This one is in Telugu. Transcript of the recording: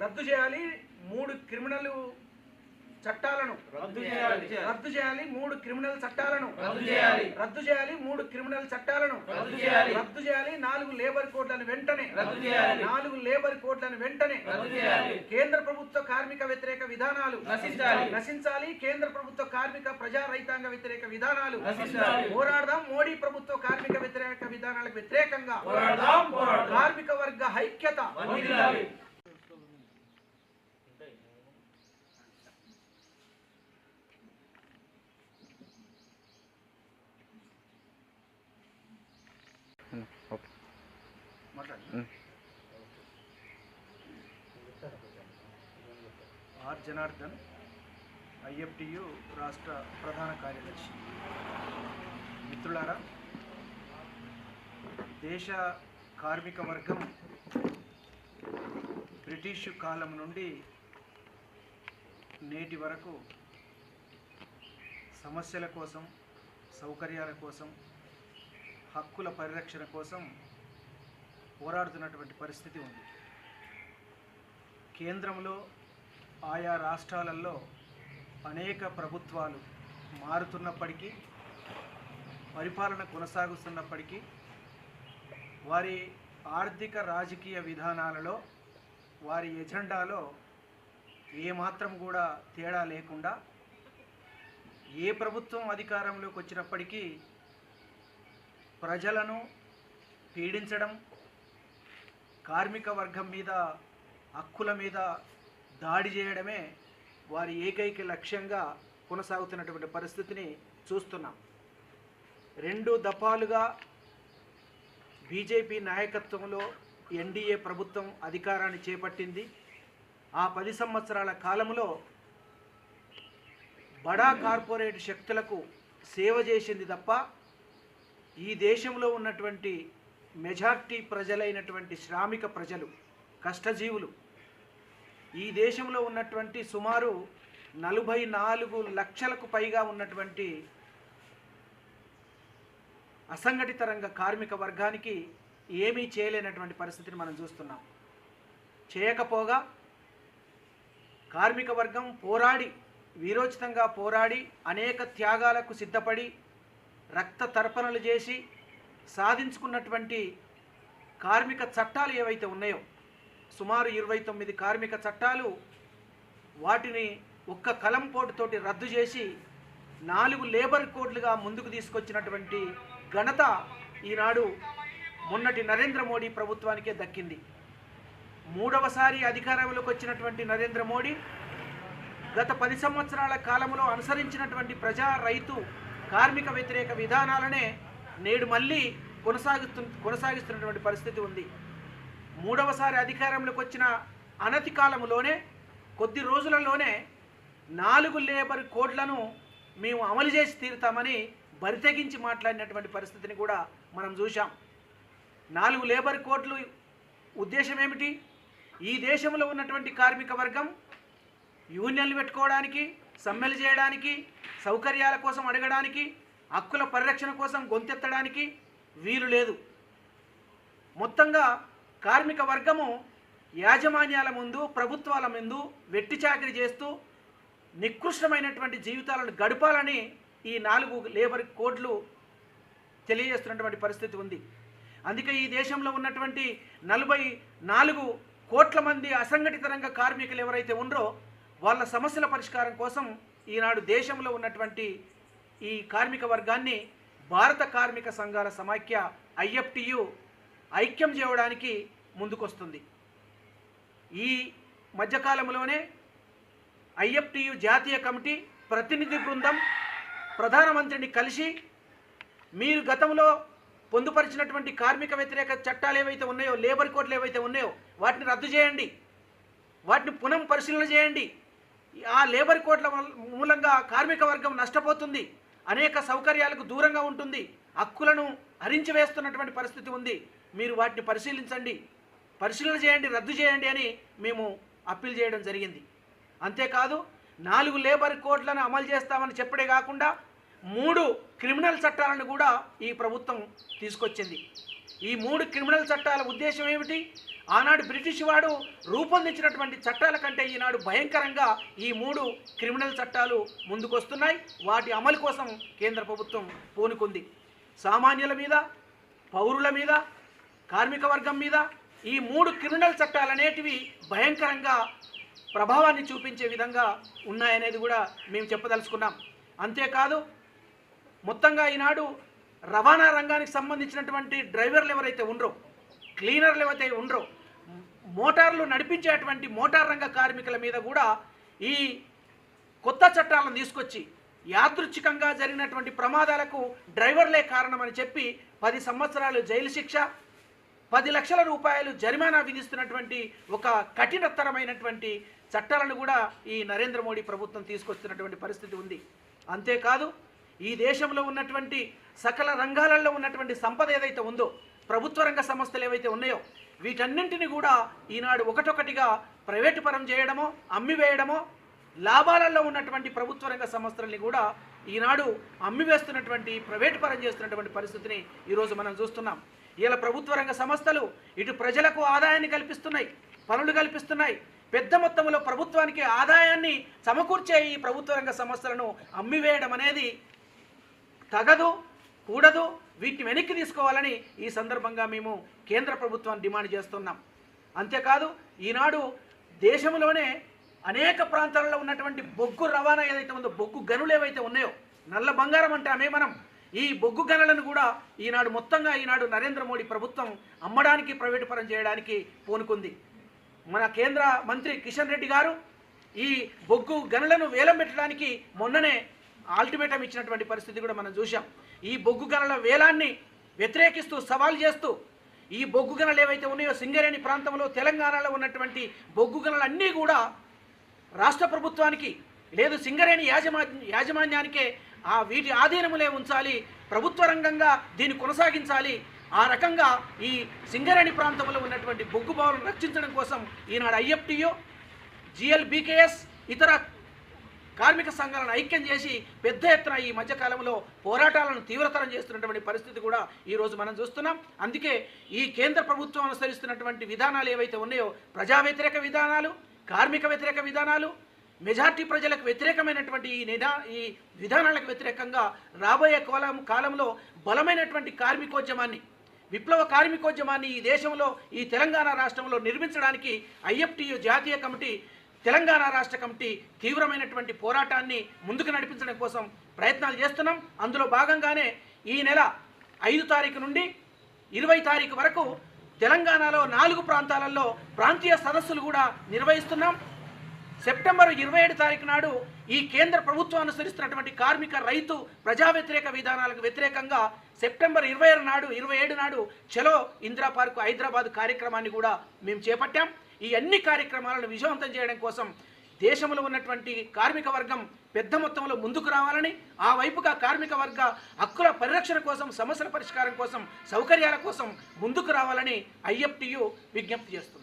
రద్దు చేయాలి. మూడు క్రిమినల్ చట్టాలను రద్దు చేయాలి. రద్దు చేయాలి మూడు క్రిమినల్ చట్టాలను రద్దు చేయాలి. రద్దు చేయాలి మూడు క్రిమినల్ చట్టాలను రద్దు చేయాలి. రద్దు చేయాలి నాలుగు లేబర్ కోడ్లను వెంటనే రద్దు చేయాలి. నాలుగు లేబర్ కోడ్లను వెంటనే రద్దు చేయాలి. కేంద్ర ప్రభుత్వ కార్మిక వ్యతిరేక విధానాలు నశించాలి. నశించాలి. కేంద్ర ప్రభుత్వ కార్మిక ప్రజా రైతాంగ వ్యతిరేక విధానాలు నశించాలి. పోరాడదాం. మోడీ ప్రభుత్వ కార్మిక వ్యతిరేక విధానాలకు వ్యతిరేకంగా పోరాడదాం. పోరాడదాం. కార్మిక వర్గ ఐక్యత ఆర్. జనార్దన్ ఐఎఫ్టియు రాష్ట్ర ప్రధాన కార్యదర్శి. మిత్రులారా దేశ కార్మిక వర్గం బ్రిటిష్ కాలం నుండి నేటి వరకు సమస్యల కోసం సౌకర్యాల కోసం హక్కుల పరిరక్షణ కోసం పోరాడుతున్నటువంటి పరిస్థితి ఉంది. కేంద్రంలో ఆయా రాష్ట్రాలలో అనేక ప్రభుత్వాలు మారుతున్నప్పటికీ పరిపాలన కొనసాగుతున్నప్పటికీ వారి ఆర్థిక రాజకీయ విధానాలలో వారి ఎజెండాలో ఏమాత్రం కూడా తేడా లేకుండా ఏ ప్రభుత్వం అధికారంలోకి వచ్చినప్పటికీ ప్రజలను పీడించడం కార్మిక వర్గం మీద హక్కుల మీద దాడి చేయడమే వారి ఏకైక లక్ష్యంగా కొనసాగుతున్నటువంటి పరిస్థితిని చూస్తున్నాం. రెండు దఫాలుగా బీజేపీ నాయకత్వంలో ఎన్డీఏ ప్రభుత్వం అధికారాన్ని చేపట్టింది. ఆ పది సంవత్సరాల కాలంలో బడా కార్పొరేట్ శక్తులకు సేవ చేసింది తప్ప ఈ దేశంలో ఉన్నటువంటి మెజార్టీ ప్రజలైనటువంటి శ్రామిక ప్రజలు కష్టజీవులు ఈ దేశంలో ఉన్నటువంటి సుమారు నలభై నాలుగు లక్షలకు పైగా ఉన్నటువంటి అసంఘటిత రంగ కార్మిక వర్గానికి ఏమీ చేయలేనటువంటి పరిస్థితిని మనం చూస్తున్నాం. చేయకపోగా కార్మిక వర్గం పోరాడి వీరోచితంగా పోరాడి అనేక త్యాగాలకు సిద్ధపడి రక్త తర్పణలు చేసి సాధించుకున్నటువంటి కార్మిక చట్టాలు ఏవైతే ఉన్నాయో సుమారు ఇరవై తొమ్మిది కార్మిక చట్టాలు వాటిని ఒక్క కలం పోటుతోటి రద్దు చేసి నాలుగు లేబర్ కోడ్లుగా ముందుకు తీసుకొచ్చినటువంటి ఘనత ఈనాడు మొన్నటి నరేంద్ర మోడీ ప్రభుత్వానికే దక్కింది. మూడవసారి అధికారంలోకి వచ్చినటువంటి నరేంద్ర మోడీ గత పది సంవత్సరాల కాలంలో అనుసరించినటువంటి ప్రజా రైతు కార్మిక వ్యతిరేక విధానాలనే నేడు మళ్ళీ కొనసాగుతు కొనసాగిస్తున్నటువంటి పరిస్థితి ఉంది. మూడవసారి అధికారంలోకి వచ్చిన అనతి కాలంలోనే కొద్ది రోజులలోనే నాలుగు లేబర్ కోడ్లను మేము అమలు చేసి తీరుతామని బరితెగించి మాట్లాడినటువంటి పరిస్థితిని కూడా మనం చూశాం. నాలుగు లేబర్ కోడ్లు ఉద్దేశం ఏమిటి? ఈ దేశంలో ఉన్నటువంటి కార్మిక వర్గం యూనియన్లు పెట్టుకోవడానికి సమ్మెలు చేయడానికి సౌకర్యాల కోసం అడగడానికి హక్కుల పరిరక్షణ కోసం గొంతెత్తడానికి వీలు లేదు. మొత్తంగా కార్మిక వర్గము యాజమాన్యాల ముందు ప్రభుత్వాల ముందు వెట్టి చాకరీ చేస్తూ నికృష్టమైనటువంటి జీవితాలను గడపాలని ఈ నాలుగు లేబర్ కోడ్లు తెలియజేస్తున్నటువంటి పరిస్థితి ఉంది. అందుకే ఈ దేశంలో ఉన్నటువంటి నలభై నాలుగు కోట్ల మంది అసంఘటిత రంగ కార్మికులు ఎవరైతే ఉన్నారో వాళ్ళ సమస్యల పరిష్కారం కోసం ఈనాడు దేశంలో ఉన్నటువంటి ఈ కార్మిక వర్గాన్ని భారత కార్మిక సంఘాల సమాఖ్య ఐఎఫ్టియు ఐక్యం చేయడానికి ముందుకొస్తుంది. ఈ మధ్యకాలంలోనే ఐఎఫ్టియు జాతీయ కమిటీ ప్రతినిధి బృందం ప్రధానమంత్రిని కలిసి మీరు గతంలో పొందుపరిచినటువంటి కార్మిక వ్యతిరేక చట్టాలు ఏవైతే ఉన్నాయో లేబర్ కోడ్లు ఏవైతే ఉన్నాయో వాటిని రద్దు చేయండి. వాటిని పునః పరిశీలన చేయండి. ఆ లేబర్ కోడ్ల మూలంగా కార్మిక వర్గం నష్టపోతుంది. అనేక సౌకర్యాలకు దూరంగా ఉంటుంది. హక్కులను హరించి వేస్తున్నటువంటి పరిస్థితి ఉంది. మీరు వాటిని పరిశీలించండి. పరిశీలన చేయండి రద్దు చేయండి అని మేము అప్పీల్ చేయడం జరిగింది. అంతేకాదు నాలుగు లేబర్ కోడ్లను అమలు చేస్తామని చెప్పడే కాకుండా మూడు క్రిమినల్ చట్టాలను కూడా ఈ ప్రభుత్వం తీసుకొచ్చింది. ఈ మూడు క్రిమినల్ చట్టాల ఉద్దేశం ఏమిటి? ఆనాడు బ్రిటిష్ వాడు రూపొందించినటువంటి చట్టాల కంటే ఈనాడు భయంకరంగా ఈ మూడు క్రిమినల్ చట్టాలు ముందుకొస్తున్నాయి. వాటి అమలు కోసం కేంద్ర ప్రభుత్వం పూనుకుంది. సామాన్యుల మీద పౌరుల మీద కార్మిక వర్గం మీద ఈ మూడు క్రిమినల్ చట్టాలు అనేటివి భయంకరంగా ప్రభావాన్ని చూపించే విధంగా ఉన్నాయనేది కూడా మేము చెప్పదలుచుకున్నాం. అంతేకాదు మొత్తంగా ఈనాడు రవాణా రంగానికి సంబంధించినటువంటి డ్రైవర్లు ఎవరైతే ఉండరో క్లీనర్లు ఎవరైతే ఉండరో మోటార్లు నడిపించేటువంటి మోటార్ రంగ కార్మికుల మీద కూడా ఈ కొత్త చట్టాలను తీసుకొచ్చి యాదృచ్ఛికంగా జరిగినటువంటి ప్రమాదాలకు డ్రైవర్లే కారణమని చెప్పి పది సంవత్సరాలు జైలు శిక్ష పది లక్షల రూపాయలు జరిమానా విధిస్తున్నటువంటి ఒక కఠినతరమైనటువంటి చట్టాలను కూడా ఈ నరేంద్ర మోడీ ప్రభుత్వం తీసుకొస్తున్నటువంటి పరిస్థితి ఉంది. అంతేకాదు ఈ దేశంలో ఉన్నటువంటి సకల రంగాలలో ఉన్నటువంటి సంపద ఏదైతే ఉందో ప్రభుత్వ రంగ సంస్థలు ఏవైతే ఉన్నాయో వీటన్నింటిని కూడా ఈనాడు ఒకటొకటిగా ప్రైవేటు పరం చేయడమో అమ్మివేయడమో లాభాలలో ఉన్నటువంటి ప్రభుత్వ రంగ సంస్థలని కూడా ఈనాడు అమ్మివేస్తున్నటువంటి ప్రైవేటు పరం చేస్తున్నటువంటి పరిస్థితిని ఈరోజు మనం చూస్తున్నాం. ఇలా ప్రభుత్వ రంగ సంస్థలు ఇటు ప్రజలకు ఆదాయాన్ని కల్పిస్తున్నాయి పనులు కల్పిస్తున్నాయి. పెద్ద మొత్తంలో ప్రభుత్వానికి ఆదాయాన్ని సమకూర్చే ఈ ప్రభుత్వ రంగ సంస్థలను అమ్మివేయడం అనేది తగదు కూడదు వీటిని వెనక్కి తీసుకోవాలని ఈ సందర్భంగా మేము కేంద్ర ప్రభుత్వాన్ని డిమాండ్ చేస్తున్నాం. అంతేకాదు ఈనాడు దేశంలోనే అనేక ప్రాంతాలలో ఉన్నటువంటి బొగ్గు రవాణా ఏదైతే ఉందో బొగ్గు గనులు ఏవైతే ఉన్నాయో నల్ల బంగారం అంటే ఆమె మనం ఈ బొగ్గు గనులను కూడా ఈనాడు మొత్తంగా ఈనాడు నరేంద్ర మోడీ ప్రభుత్వం అమ్మడానికి ప్రైవేటు పరం చేయడానికి పూనుకుంది. మన కేంద్ర మంత్రి కిషన్ రెడ్డి గారు ఈ బొగ్గు గనులను వేలం పెట్టడానికి మొన్ననే ఆల్టిమేటం ఇచ్చినటువంటి పరిస్థితి కూడా మనం చూసాం ఈ బొగ్గు గనుల వేలాన్ని వ్యతిరేకిస్తూ సవాల్ చేస్తూ ఈ బొగ్గు గనులు ఏవైతే ఉన్నాయో సింగరేణి ప్రాంతంలో తెలంగాణలో ఉన్నటువంటి బొగ్గు గనులన్నీ కూడా రాష్ట్ర ప్రభుత్వానికి లేదు సింగరేణి యాజమా యాజమాన్యానికే ఆ వీటి ఆధీనములే ఉంచాలి. ప్రభుత్వ రంగంగా దీన్ని కొనసాగించాలి. ఆ రకంగా ఈ సింగరేణి ప్రాంతంలో ఉన్నటువంటి బొగ్గు భావాలను రక్షించడం కోసం ఈనాడు ఐఎఫ్టియో జిఎల్బికేఎస్ ఇతర కార్మిక సంఘాలను ఐక్యం చేసి పెద్ద ఎత్తున ఈ మధ్యకాలంలో పోరాటాలను తీవ్రతరం చేస్తున్నటువంటి పరిస్థితి కూడా ఈరోజు మనం చూస్తున్నాం. అందుకే ఈ కేంద్ర ప్రభుత్వం అనుసరిస్తున్నటువంటి విధానాలు ఏవైతే ఉన్నాయో ప్రజా వ్యతిరేక విధానాలు కార్మిక వ్యతిరేక విధానాలు మెజార్టీ ప్రజలకు వ్యతిరేకమైనటువంటి ఈ నిదా ఈ విధానాలకు వ్యతిరేకంగా రాబోయే కాలం కాలంలో బలమైనటువంటి కార్మికోద్యమాన్ని విప్లవ కార్మికోద్యమాన్ని ఈ దేశంలో ఈ తెలంగాణ రాష్ట్రంలో నిర్మించడానికి ఐఎఫ్టియు జాతీయ కమిటీ తెలంగాణ రాష్ట్ర కమిటీ తీవ్రమైనటువంటి పోరాటాన్ని ముందుకు నడిపించడం కోసం ప్రయత్నాలు చేస్తున్నాం. అందులో భాగంగానే ఈ నెల ఐదు తారీఖు నుండి ఇరవై తారీఖు వరకు తెలంగాణలో నాలుగు ప్రాంతాలలో ప్రాంతీయ సదస్సులు కూడా నిర్వహిస్తున్నాం. సెప్టెంబర్ ఇరవై ఏడు తారీఖు నాడు ఈ కేంద్ర ప్రభుత్వం అనుసరిస్తున్నటువంటి కార్మిక రైతు ప్రజా వ్యతిరేక విధానాలకు వ్యతిరేకంగా సెప్టెంబర్ ఇరవై ఆరు నాడు ఇరవై ఏడు నాడు చలో ఇందిరా పార్క్ హైదరాబాద్ కార్యక్రమాన్ని కూడా మేము చేపట్టాం. ఈ అన్ని కార్యక్రమాలను విజయవంతం చేయడం కోసం దేశంలో ఉన్నటువంటి కార్మిక వర్గం పెద్ద మొత్తంలో ముందుకు రావాలని ఆ వైపుగా కార్మిక వర్గ హక్కుల పరిరక్షణ కోసం సమస్యల పరిష్కారం కోసం సౌకర్యాల కోసం ముందుకు రావాలని ఐఎఫ్టియు విజ్ఞప్తి చేస్తుంది.